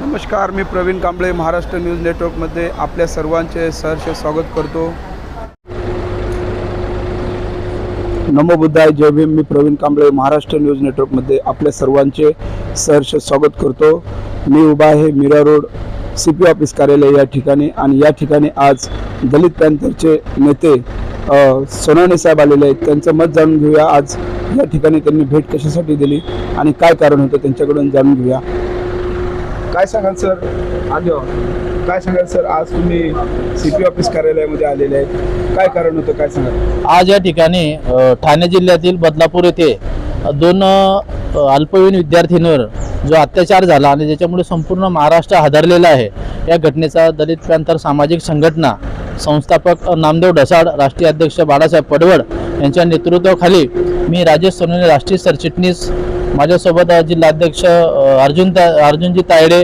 नमस्कार मी प्रवीण कांबळे महाराष्ट्र न्यूज नेटवर्कमध्ये आपल्या सर्वांचे सहर्ष स्वागत करतो. नमो बुद्धाय जय भीम. मी प्रवीण कांबळे महाराष्ट्र न्यूज नेटवर्कमध्ये आपल्या सर्वांचे सहर्ष स्वागत करतो. मी उभा आहे Mira road C P office कार्यालय या ठिकाणी आणि या ठिकाणी आज दलित पॅन्थरचे नेते सोनाने साहेब आलेले आहेत. त्यांचं मत जाणून घेऊया. आज या ठिकाणी त्यांनी भेट कशासाठी दिली आणि काय कारण होतं त्यांच्याकडून जाणून घेऊया. काय सांगाल सर? आज. काय सांगाल सर? आज तुम्ही सी पी ऑफिस कार्यालयामध्ये आलेले आहेत काय कारण होतं? काय सांगाल? आज या ठिकाणी ठाणे जिल्ह्यातील बदलापूर येथे दोन अल्पवयीन विद्यार्थींवर जो अत्याचार झाला आणि ज्याच्यामुळे संपूर्ण महाराष्ट्र हादरलेला आहे या घटनेचा दलित प्रांतर सामाजिक संघटना संस्थापक नामदेव ढसाड राष्ट्रीय अध्यक्ष बाळासाहेब पडवड यांच्या नेतृत्वाखाली मी राजेश सोनवणे राष्ट्रीय सरचिटणीस माझ्यासोबत जिल्हाध्यक्ष अर्जुन ता अर्जुनजी तायडे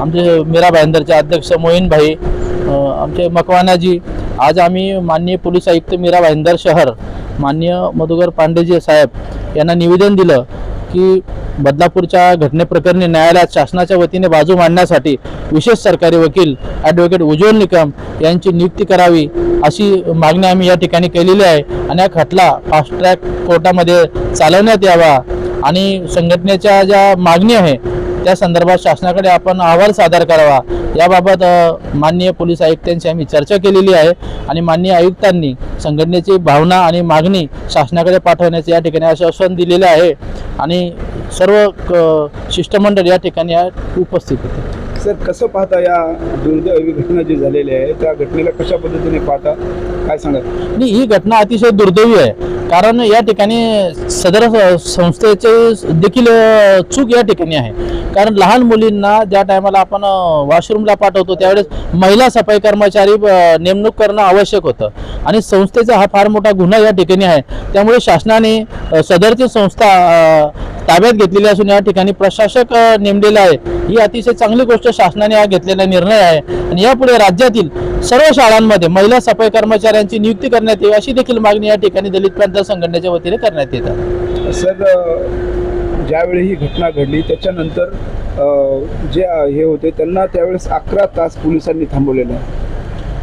आमचे मीरा भाईंदरचे अध्यक्ष मोईनभाई आमचे मकवानाजी. आज आम्ही माननीय पोलीस आयुक्त मीरा भाईंदर शहर माननीय मधुकर पांडेजी साहेब यांना निवेदन दिलं की बदलापूरच्या घटनेप्रकरणी न्यायालयात शासनाच्या वतीने बाजू मांडण्यासाठी विशेष सरकारी वकील ॲडव्होकेट उज्ज्वल निकम यांची नियुक्ती करावी अशी मागणी आम्ही या ठिकाणी केलेली आहे. आणि हा खटला फास्ट ट्रॅक कोर्टामध्ये चालवण्यात यावा आणि संघटनेच्या ज्या मागणी आहे त्या संदर्भात शासनाकडे आपण अहवाल सादर करावा. याबाबत माननीय पोलीस आयुक्तांशी आम्ही चर्चा केलेली आहे आणि माननीय आयुक्तांनी संघटनेची भावना आणि मागणी शासनाकडे पाठवण्याचे या ठिकाणी आश्वासन दिलेलं आहे आणि सर्व क- शिष्टमंडळ या ठिकाणी उपस्थित होते. सर कसं पाहता या दुर्दैवी घटना जी झालेली आहे त्या घटनेला कशा पद्धतीने पाहता? काय सांगाल? आणि ही घटना अतिशय दुर्दैवी आहे. कारण या ठिकाणी सदर संस्थेचे देखील चूक या ठिकाणी आहे. कारण लहान मुलींना ज्या टायमाला आपण वॉशरूमला पाठवतो त्यावेळेस महिला सफाई कर्मचारी नेमणूक करणं आवश्यक होतं. आणि संस्थेचा हा फार मोठा गुन्हा या ठिकाणी आहे. त्यामुळे शासनाने सदरची संस्था ताब्यात घेतलेली असून या ठिकाणी प्रशासक नेमलेला आहे. ही अतिशय चांगली गोष्ट शासनाने हा घेतलेला निर्णय आहे. आणि यापुढे राज्यातील सर्व शाळांमध्ये महिला सफाई कर्मचाऱ्यांची नियुक्ती करण्यात यावी अशी देखील मागणी या ठिकाणी दलित पॅंथर संघटनेच्या वतीने करण्यात येत आहे. सर ज्यावेळी ही घटना घडली त्याच्यानंतर जे हे होते त्यांना त्यावेळेस अकरा तास पोलिसांनी थांबवलेलं. आहे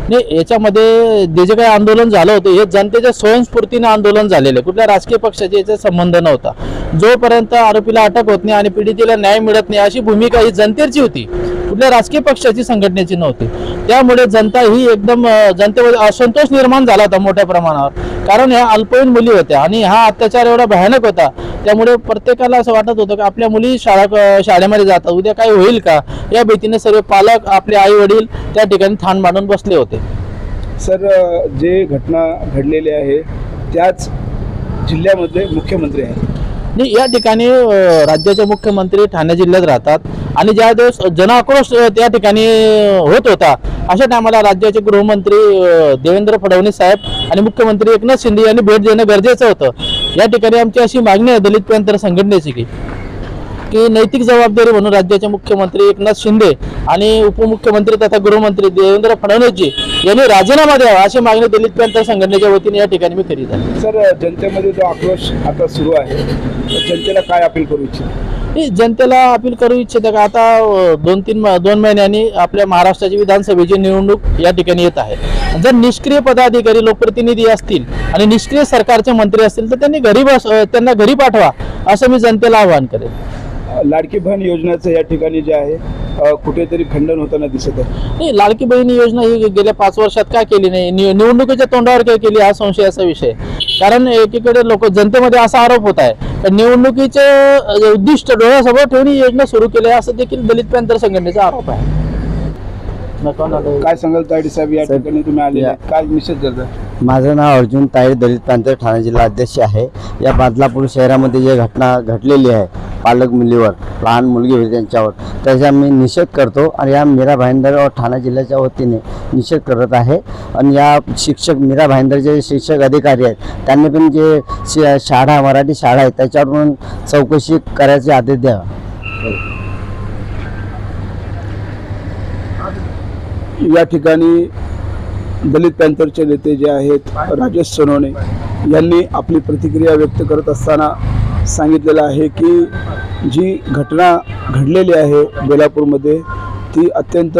नाही याच्यामध्ये जे जे काही आंदोलन झालं होतं हे जनतेच्या स्वयंस्फूर्तीने आंदोलन झालेलं कुठल्या राजकीय पक्षाची याचा संबंध नव्हता. जोपर्यंत आरोपीला अटक होत नाही आणि पीडितेला न्याय मिळत नाही अशी भूमिका ही जनतेची होती. कुठल्या राजकीय पक्षाची संघटनेची नव्हती. त्यामुळे जनता ही एकदम जनतेमध्ये असंतोष निर्माण झाला होता मोठ्या प्रमाणावर. कारण ह्या अल्पवयीन मुली होत्या आणि हा अत्याचार एवढा भयानक होता. त्यामुळे प्रत्येकाला असं वाटत होतं की आपल्या मुली शाळा शाळेमध्ये जातात. उद्या काय होईल का? या भीतीने सर्व पालक आपले आई वडील त्या ठिकाणी ठाण मांडून बसले होते. सर जे घटना घडलेली आहे त्याच जिल्ह्यामध्ये मुख्यमंत्री आहेत. आणि या ठिकाणी राज्याचे मुख्यमंत्री ठाणे जिल्ह्यात राहतात. आणि ज्या दिवस जनआक्रोश आक्रोश त्या ठिकाणी होत होता अशा टायमाला राज्याचे गृहमंत्री देवेंद्र फडणवीस साहेब आणि मुख्यमंत्री एकनाथ शिंदे यांनी भेट देणं गरजेचं होतं. या ठिकाणी आमची अशी मागणी आहे दलित पॅंथर संघटनेची की की नैतिक जबाबदारी म्हणून राज्याचे मुख्यमंत्री एकनाथ शिंदे आणि उपमुख्यमंत्री तथा गृहमंत्री देवेंद्र फडणवीसजी यांनी राजीनामा द्यावा अशी मागणी दलित पॅंथर संघटनेच्या वतीने या ठिकाणी मी करीत आहे. सर जनतेमध्ये जो आक्रोश आता सुरू आहे जनतेला काय अपील करू इच्छित? जनतेला अपील करू इच्छिते का? आता दोन तीन म- दोन महिन्यांनी आपल्या महाराष्ट्राची विधानसभेची निवडणूक या ठिकाणी येत आहे. जर निष्क्रिय पदाधिकारी लोकप्रतिनिधी असतील आणि निष्क्रिय सरकारचे मंत्री असतील तर त्यांनी घरी बस त्यांना घरी पाठवा असं मी जनतेला आवाहन करेन. लाडकी बहीण योजनेचं या ठिकाणी जे आहे कुठेतरी खंडन होताना दिसत आहे. नाही लाडकी बहिणी योजना ही गेल्या पाच वर्षात का केली नाही? निवडणुकीच्या तोंडावर काय केली हा संशयाचा विषय कारण एकीकडे लोक जनतेमध्ये असा आरोप होत आहे. तर निवडणुकीचे उद्दिष्ट डोळ्यासमोर ठेवून ही योजना सुरू केली आहे असं देखील दलित पॅंथर संघटनेचा आरोप आहे. नको ना नको. काय सांगाल तायडे साहेब? या ठिकाणी तुम्ही आहेत. काय निषेध करता माझं नाव अर्जुन ताईर दलित प्रांत ठाणे जिल्हा अध्यक्ष आहे. या बदलापूर शहरामध्ये जे घटना घडलेली आहे पालक मुलीवर लहान मुलगी होती त्यांच्यावर. त्याचा मी निषेध करतो आणि या मीरा भाईंदर ठाणे जिल्ह्याच्या वतीने निषेध करत आहे. आणि या शिक्षक मीरा भाईंदर जे शिक्षक अधिकारी आहेत त्यांनी पण जे शाळा मराठी शाळा आहे त्याच्यावर पण चौकशी करायचे आदेश द्यावा. या ठिकाणी दलित पॅन्थरचे नेते जे आहेत राजेश सोनवणे यांनी आपली प्रतिक्रिया व्यक्त करत असताना सांगितलेलं आहे की जी घटना घडलेली आहे बेलापूरमध्ये ती अत्यंत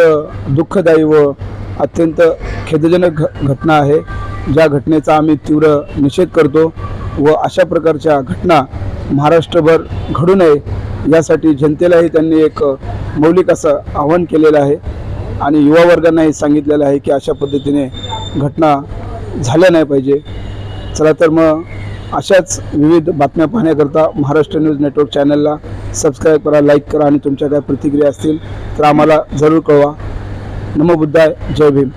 दुःखदायी व अत्यंत खेदजनक घ घटना आहे. ज्या घटनेचा आम्ही तीव्र निषेध करतो व अशा प्रकारच्या घटना महाराष्ट्रभर घडू नये यासाठी जनतेलाही त्यांनी एक मौलिक असं आव्हान केलेलं आहे आणि युवा वर्गांनाही सांगितलेलं आहे की अशा पद्धतीने घटना झाल्या नाही पाहिजे. चला तर मग अशाच विविध बातम्या पाहण्याकरता महाराष्ट्र न्यूज नेटवर्क चॅनलला सबस्क्राईब करा लाईक करा आणि तुमच्या काय प्रतिक्रिया असतील तर आम्हाला जरूर कळवा. नमो बुद्धाय जय भीम.